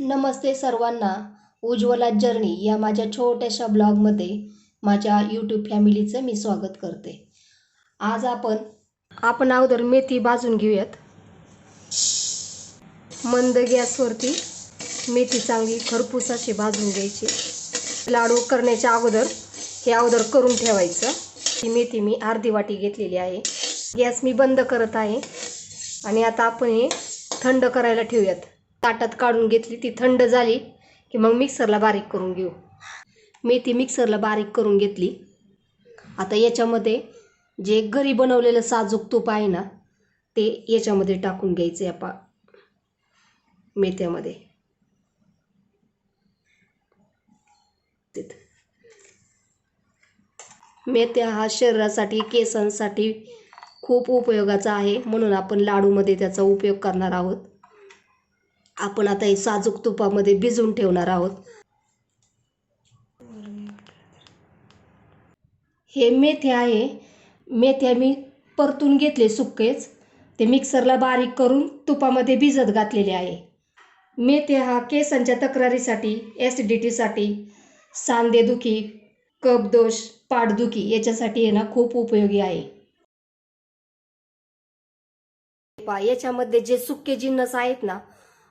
नमस्ते सर्वांना. उज्ज्वला जर्नी या माझ्या छोट्याशा ब्लॉगमध्ये माझ्या यूट्यूब फॅमिलीचं मी स्वागत करते. आज आपण आपण अगोदर मेथी भाजून घेऊयात. मंद गॅसवरती मेथी चांगली खरपूस अशी भाजून घ्यायची. लाडू करण्याच्या अगोदर हे अगोदर करून ठेवायचं. ही मेथी मी अर्धी वाटी घेतलेली आहे. गॅस मी बंद करत आहे. आणि आता आपण हे थंड करायला ठेवूयात. ताटात काढून घेतली ती थंड झाली की मग मिक्सरला बारीक करून घेऊ. मेथी मिक्सरला बारीक करून घेतली. आता याच्यामध्ये जे घरी बनवलेलं साजूक तूप आहे ना ते याच्यामध्ये टाकून घ्यायचं आहे पा मेथ्यामध्ये. मेथ्या हा शरीरासाठी केसांसाठी खूप उपयोगाचा आहे. म्हणून आपण लाडूमध्ये त्याचा उपयोग करणार आहोत. आपण आता हे साजूक तुपामध्ये भिजवून ठेवणार आहोत. हे मेथे आहे. मेथ्या मी परतून घेतले सुक्केच. ते मिक्सरला बारीक करून तुपामध्ये भिजत घातलेले आहे. मेथे हा केसांच्या तक्रारीसाठी ॲसिडिटीसाठी सांधेदुखी कपदोष पाठदुखी याच्यासाठी हे ना खूप उपयोगी आहे. याच्यामध्ये जे सुके जिन्नस आहेत ना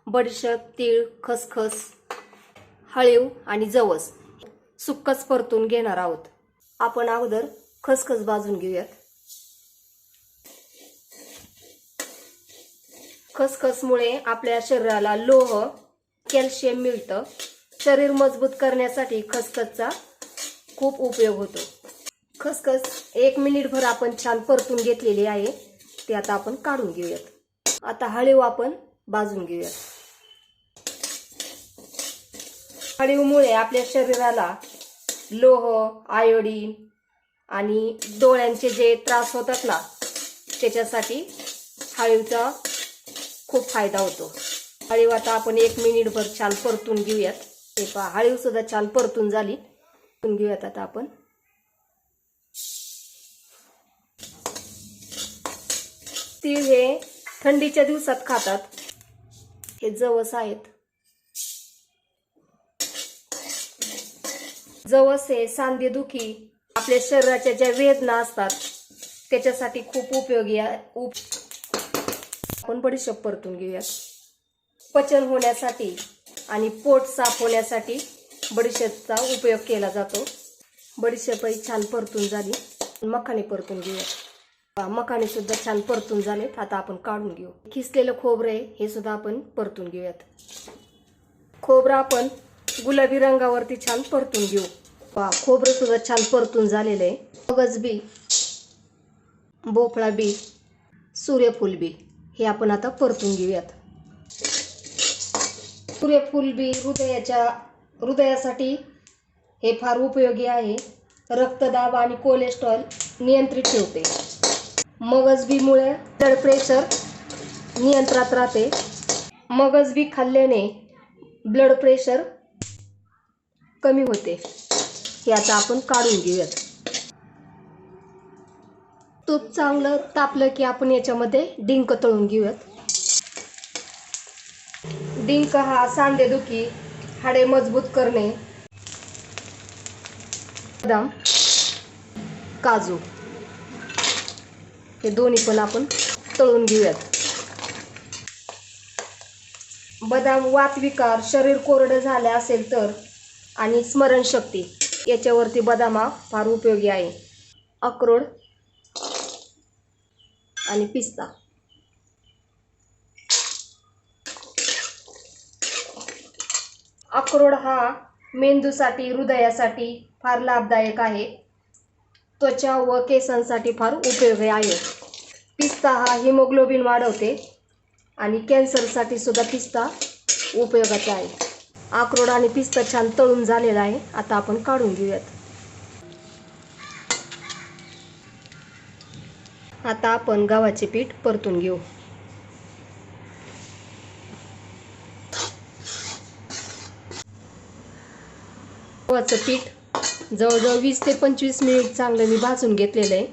बडीशेप तीळ खसखस हळीव आणि जवस सुक्कच परतून घेणार आहोत. आपण अगोदर खसखस भाजून घेऊयात. खसखसमुळे आपल्या शरीराला लोह कॅल्शियम मिळतं. शरीर मजबूत करण्यासाठी खसखसचा खूप उपयोग होतो. खसखस एक मिनिटभर आपण छान परतून घेतलेली आहे. ते आता आपण काढून घेऊयात. आता हळीव आपण भाजून घेऊयात. हळीवमुळे आपल्या शरीराला लोह आयोडीन आणि डोळ्यांचे जे त्रास होतात ना त्याच्यासाठी हळीवचा खूप फायदा होतो. हळीव आता आपण एक मिनिटभर छान परतून घेऊयात. ते पहा हळीव सुद्धा छान परतून झाली. परतून घेऊयात आता आपण. तीळ हे थंडीच्या दिवसात खातात. हे जवस आहेत. जवस हे सांधेदुखी आपल्या शरीराच्या ज्या वेदना असतात त्याच्यासाठी खूप उपयोगी आहे. उप आपण बडीशेप परतून घेऊयात. पचन होण्यासाठी आणि पोट साफ होण्यासाठी बडीशेपचा उपयोग केला जातो. बडीशेपही छान परतून झाली. मखाने परतून घेऊयात. मखाने सुद्धा छान परतून झालेत. आता आपण काढून घेऊ. खिसलेलं खोबरं आहे हे सुद्धा आपण परतून घेऊयात. खोबरं आपण गुलाबी रंगावरती छान परतून घेऊ. वा खोबरं सुद्धा छान परतून झालेलं आहे. मगज बी भोपळा बी सूर्यफूल बी हे आपण आता परतून घेऊयात. सूर्यफूल बी हृदयाच्या हृदयासाठी हे फार उपयोगी आहे. रक्तदाब आणि कोलेस्ट्रॉल नियंत्रित ठेवते. मगजबीमुळे ब्लड प्रेशर नियंत्रणात राहते. मगजबी खाल्ल्याने ब्लड प्रेशर कमी होते. हे आता आपण काढून घेऊयात. तूप चांगलं तापलं की आपण याच्यामध्ये डिंक तळून घेऊयात. डिंक हा सांधेदुखी हाडे मजबूत करणे. बदाम काजू. हे दोन्ही पण आपण तळून घेऊयात. बदाम वातविकार शरीर कोरडं झाले असेल तर आणि स्मरणशक्ती याच्यावरती बदाम हा फार उपयोगी आहे. अक्रोड आणि पिस्ता. अक्रोड हा मेंदूसाठी हृदयासाठी फार लाभदायक आहे. त्वचा व केसांसाठी फार उपयोगी आहे. पिस्ता हा हिमोग्लोबिन वाढवते आणि कॅन्सरसाठी सुद्धा पिस्ता उपयोगाचा आहे. अक्रोड आणि पिस्ता छान तळून झालेला आहे. आता आपण काढून घेऊयात. आता आपण गव्हाचे पीठ परतून घेऊ. गव्हाचं पीठ जवळजवळ वीस ते पंचवीस मिनिट चांगलं मी भाजून घेतलेलं आहे.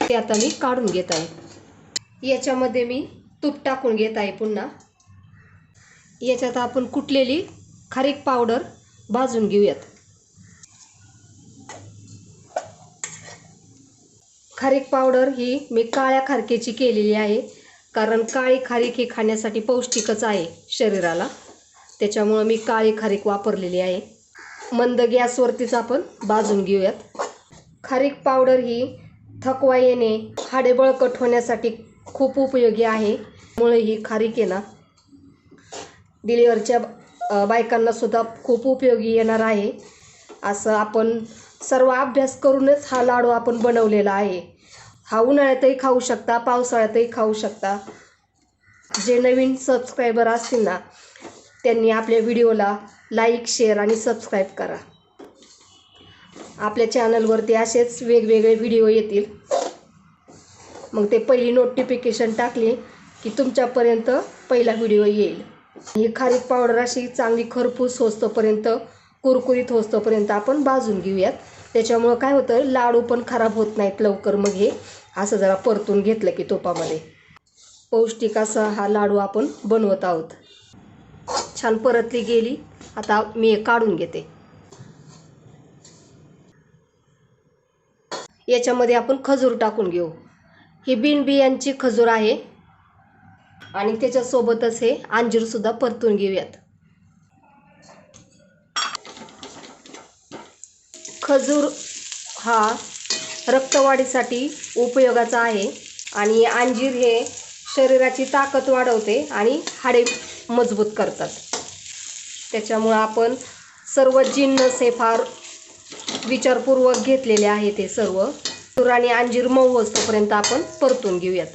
ते आता मी काढून घेत आहे. याच्यामध्ये मी तूप टाकून घेत आहे पुन्हा. याच्यात आपण कुटलेली खारीक पावडर भाजून घेऊयात. खारीक पावडर ही मी काळ्या खारकेची केलेली आहे कारण काळी खारीक ही खाण्यासाठी पौष्टिकच आहे शरीराला. त्याच्यामुळं मी काळी खारीक वापरलेली आहे. मंद गॅसवरतीच आपण भाजून घेऊयात. खारीक पावडर ही थकवा येणे हाडे बळकट होण्यासाठी खूप उपयोगी आहे. मुळे ही खारीक आहे ना. डिलिव्हरच्या बायकांनासुद्धा बायकांना सुद्धा खूप उपयोगी येणार आहे. असं आपण सर्व अभ्यास करूनच हा लाडू आपण बनवलेला आहे. हा उन्हाळ्यातही खाऊ शकता पावसाळ्यातही खाऊ शकता. जे नवीन सबस्क्रायबर असतील ना त्यांनी आपल्या व्हिडिओला लाईक शेअर आणि सबस्क्राईब करा. आपल्या चॅनलवरती असेच वेगवेगळे व्हिडिओ येतील. मग ते पहिली नोटिफिकेशन टाकली की तुमच्यापर्यंत पहिला व्हिडिओ येईल. ही खारीक पावडर अशी चांगली खरपूस होस्तोपर्यंत कुरकुरीत होस्तोपर्यंत आपण भाजून घेऊयात. त्याच्यामुळं काय होतं लाडू पण खराब होत नाहीत लवकर. मग हे असं जरा परतून घेतलं की तोपामध्ये. पौष्टिक असा हा लाडू आपण बनवत आहोत. छान परतली गेली. आता मी हे काढून घेते. याच्यामध्ये आपण खजूर टाकून घेऊ. ही बिनबियांची खजूर आहे. आणि त्याच्यासोबतच हे अंजीरसुद्धा परतून घेऊयात. खजूर हा रक्तवाढीसाठी उपयोगाचा आहे आणि अंजीर हे शरीराची ताकद वाढवते आणि हाडे मजबूत करतात. त्याच्यामुळं आपण सर्व जिन्नस हे फार विचारपूर्वक घेतलेले आहे ते सर्व. खजूर आणि अंजीर मऊ असतोपर्यंत आपण परतून घेऊयात.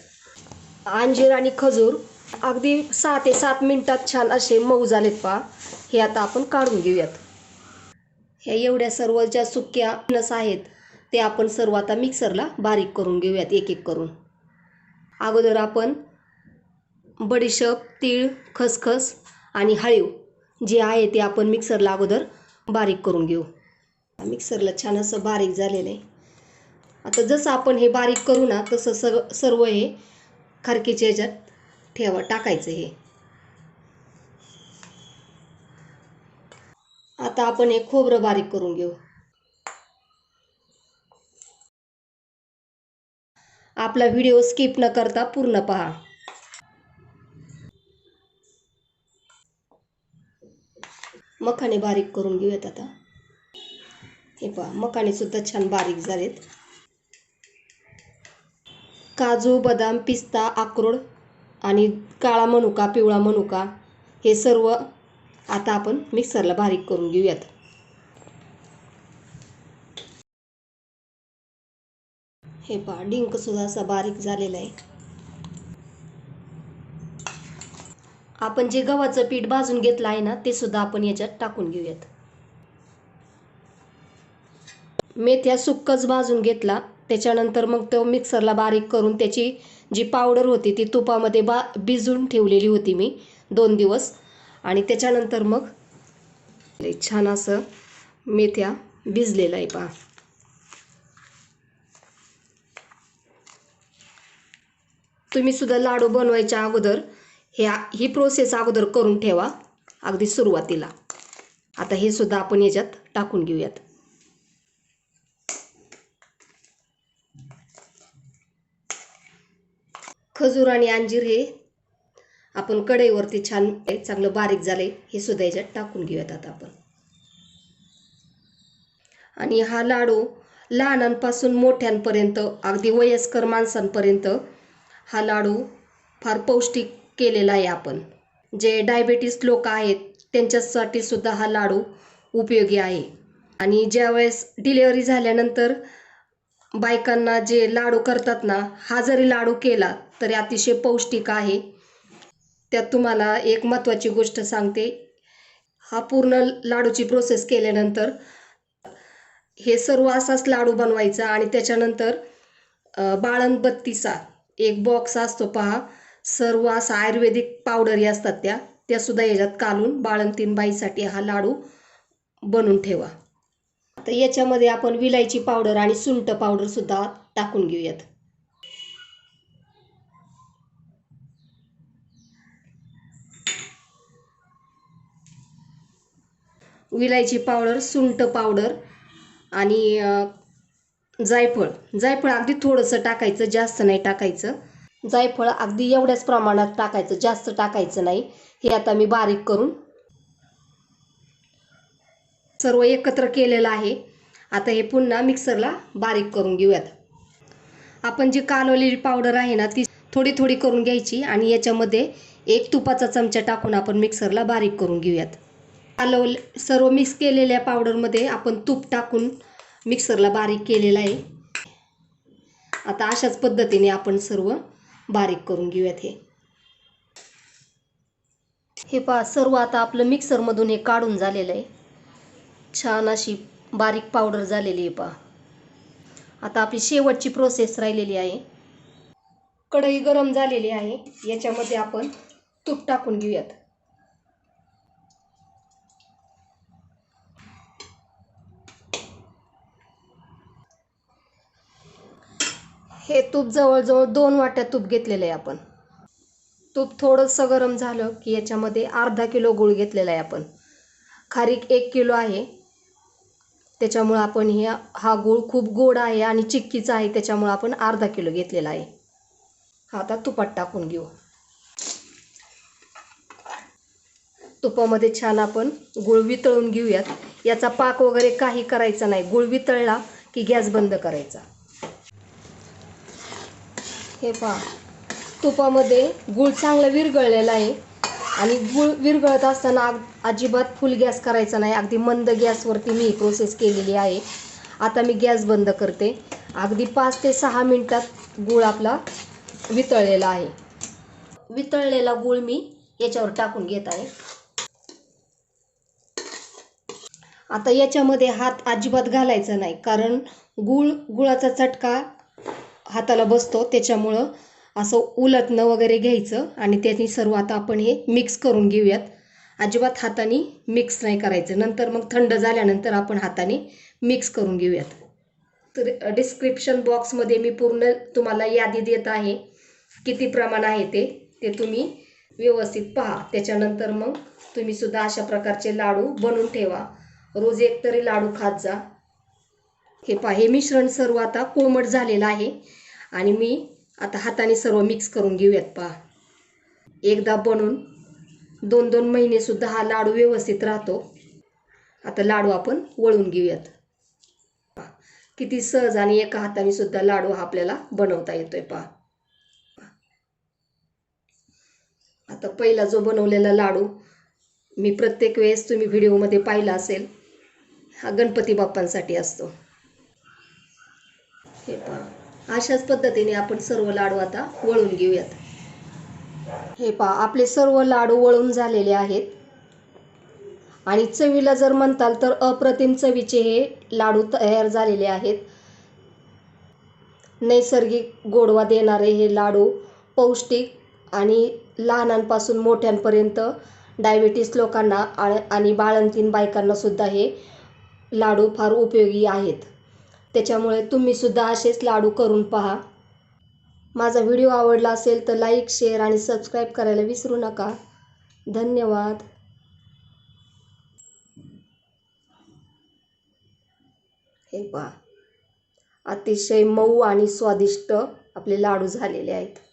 अंजीर आणि खजूर अगदी सहा ते सात मिनटात छान असे मऊ झालेत पहा. हे आता आपण काढून घेऊयात. ह्या एवढ्या सर्व ज्या सुक्या नस आहेत ते आपण सर्व आता मिक्सरला बारीक करून घेऊयात एक एक करून. अगोदर आपण बडीशेप तीळ खसखस आणि हळीव जे आहे ते आपण मिक्सरला अगोदर बारीक करून घेऊ. मिक्सरला छान असं बारीक झालेलं आहे. आता जसं आपण हे बारीक करू ना तसं सर्व सर्व हे खारकीच्या ह्याच्यात ठेवा टाकायचं हे. आता आपण हे खोबरं बारीक करून घेऊ. आपला व्हिडिओ स्किप न करता पूर्ण पहा. मखाने बारीक करून घेऊयात आता. हे पहा मखाने सुद्धा छान बारीक झालेत. काजू बदाम पिस्ता अक्रोड आणि काळा मनुका पिवळा मनुका हे सर्व आता आपण मिक्सरला बारीक करून घेऊयात. हे पहा डिंक सुद्धा असा बारीक झालेला आहे. आपण जे गव्हाचं पीठ भाजून घेतलं आहे ना ते सुद्धा आपण याच्यात टाकून घेऊयात. मेथ्या सुक्कच भाजून घेतला. त्याच्यानंतर मग तो मिक्सरला बारीक करून त्याची जी पावडर होती ती तुपामध्ये बा भिजून ठेवलेली होती मी दोन दिवस. आणि त्याच्यानंतर मग छान असं मेथ्या भिजलेलं आहे पहा. तुम्ही सुद्धा लाडू बनवायच्या अगोदर ह्या ही प्रोसेस अगोदर करून ठेवा. अगदी सुरुवातीला. आता हे सुद्धा आपण याच्यात टाकून घेऊयात. खजूर आणि अंजीर हे आपण कढईवरती छान चांगलं बारीक झालंय हे सुद्धा याच्यात टाकून घेऊयात आता आपण. आणि हा लाडू लहानांपासून मोठ्यांपर्यंत अगदी वयस्कर माणसांपर्यंत हा लाडू फार पौष्टिक केलेला आहे आपण. जे डायबेटीस लोक आहेत त्यांच्यासाठी सुद्धा हा लाडू उपयोगी आहे. आणि ज्यावेळेस डिलेवरी झाल्यानंतर बायकांना जे लाडू करतात ना हा जरी लाडू केला तरी अतिशय पौष्टिक आहे. त्यात तुम्हाला एक महत्त्वाची गोष्ट सांगते. हा पूर्ण लाडूची प्रोसेस केल्यानंतर हे सर्व असाच लाडू बनवायचा आणि त्याच्यानंतर बाळणबत्तीचा एक बॉक्स असतो पहा. सर्व असा आयुर्वेदिक पावडरी असतात त्या. त्यासुद्धा याच्यात काढून बाळंतीन बाईसाठी हा लाडू बनवून ठेवा. आता याच्यामध्ये आपण विलायची पावडर आणि सुंट पावडर सुद्धा टाकून घेऊयात. विलायची पावडर सुंट पावडर आणि जायफळ. जायफळ अगदी थोडंसं टाकायचं जास्त नाही टाकायचं. जायफळ अगदी एवढ्याच प्रमाणात टाकायचं जास्त टाकायचं नाही. हे आता मी बारीक करून सर्व एकत्र केलेलं आहे. आता हे पुन्हा मिक्सरला बारीक करून घेऊयात. आपण जी कालवलेली पावडर आहे ना ती थोडी थोडी करून घ्यायची आणि याच्यामध्ये एक तुपाचा चमचा टाकून आपण मिक्सरला बारीक करून घेऊयात. कालवल सर्व मिक्स केलेल्या पावडरमध्ये आपण तूप टाकून मिक्सरला बारीक केलेलं आहे. आता अशाच पद्धतीने आपण सर्व बारीक करून घेऊयात हे. हे पहा सर्व आता आपलं मिक्सरमधून हे काढून झालेलं आहे. छान अशी बारीक पावडर झालेली आहे पहा. आता आपली शेवटची प्रोसेस राहिलेली आहे. कढई गरम झालेली आहे. याच्यामध्ये आपण तूप टाकून घेऊयात. हे तूप जवळजवळ दोन वाट्या तूप घेतलेलं आहे आपण. तूप थोडंसं गरम झालं की याच्यामध्ये अर्धा किलो गूळ घेतलेला आहे आपण. खारीक एक किलो आहे. त्याच्यामुळं आपण हे हा गूळ खूप गोड आहे आणि चिक्कीचा आहे त्याच्यामुळं आपण अर्धा किलो घेतलेला आहे. हा आता तुपात टाकून घेऊ. तुपामध्ये छान आपण गुळ वितळून घेऊयात. याचा पाक वगैरे काही करायचा नाही. गुळ वितळला की गॅस बंद करायचा. हे पहा. तुपामध्ये गुळ चांगला विरघळलेला आहे. आणि गुळ विरघळत असताना अजिबात फुल गॅस करायचा नाही. अगदी मंद गॅसवरती मी ही प्रोसेस केलेली आहे. आता मी गॅस बंद करते. अगदी पाच ते सहा मिनटात गुळ आपला वितळलेला आहे. वितळलेला गुळ मी याच्यावर टाकून घेत आहे. आता याच्यामध्ये हात अजिबात घालायचा नाही कारण गुळ गुळाचा चटका हाताला बसतो. त्याच्यामुळं असं उलटणं वगैरे घ्यायचं आणि त्याने सर्व आता आपण हे मिक्स करून घेऊयात. अजिबात हाताने मिक्स नाही करायचं. नंतर मग थंड झाल्यानंतर आपण हाताने मिक्स करून घेऊयात. तर डिस्क्रिप्शन बॉक्समध्ये मी पूर्ण तुम्हाला यादी देत आहे. किती प्रमाण आहे ते ते तुम्ही व्यवस्थित पहा. त्याच्यानंतर मग तुम्ही सुद्धा अशा प्रकारचे लाडू बनवून ठेवा. रोज एक तरी लाडू खात जा. हे पहा हे मिश्रण सर्व आता कोमट झालेलं आहे. आणि मी आता हाताने सर्व मिक्स करून घेऊयात पहा. एकदा बनून दोन दोन महिनेसुद्धा हा लाडू व्यवस्थित राहतो. आता लाडू आपण वळून घेऊयात. पहा, किती सहज आणि एका हाताने सुद्धा लाडू हा आपल्याला बनवता येतोय पहा. आता पहिला जो बनवलेला लाडू मी प्रत्येक वेळेस तुम्ही व्हिडिओमध्ये पाहिला असेल हा गणपती बाप्पांसाठी असतो. हे पहा. अशाच पद्धतीने आपण सर्व लाडू आता वळून घेऊयात. हे पहा आपले सर्व लाडू वळून झालेले आहेत. आणि चवीला जर म्हणताल तर अप्रतिम चवीचे हे लाडू तयार झालेले आहेत. नैसर्गिक गोडवा देणारे हे लाडू पौष्टिक आणि लहानांपासून मोठ्यांपर्यंत डायबिटीस लोकांना आणि बाळंतीण बायकांनासुद्धा हे लाडू फार उपयोगी आहेत. त्याच्यामुळे तुम्ही सुद्धा असेच लाडू करून पहा. माझा व्हिडिओ आवडला असेल तर लाईक शेअर आणि सबस्क्राईब करायला विसरू नका. धन्यवाद. हे पहा. अतिशय मऊ आणि स्वादिष्ट आपले लाडू झालेले आहेत.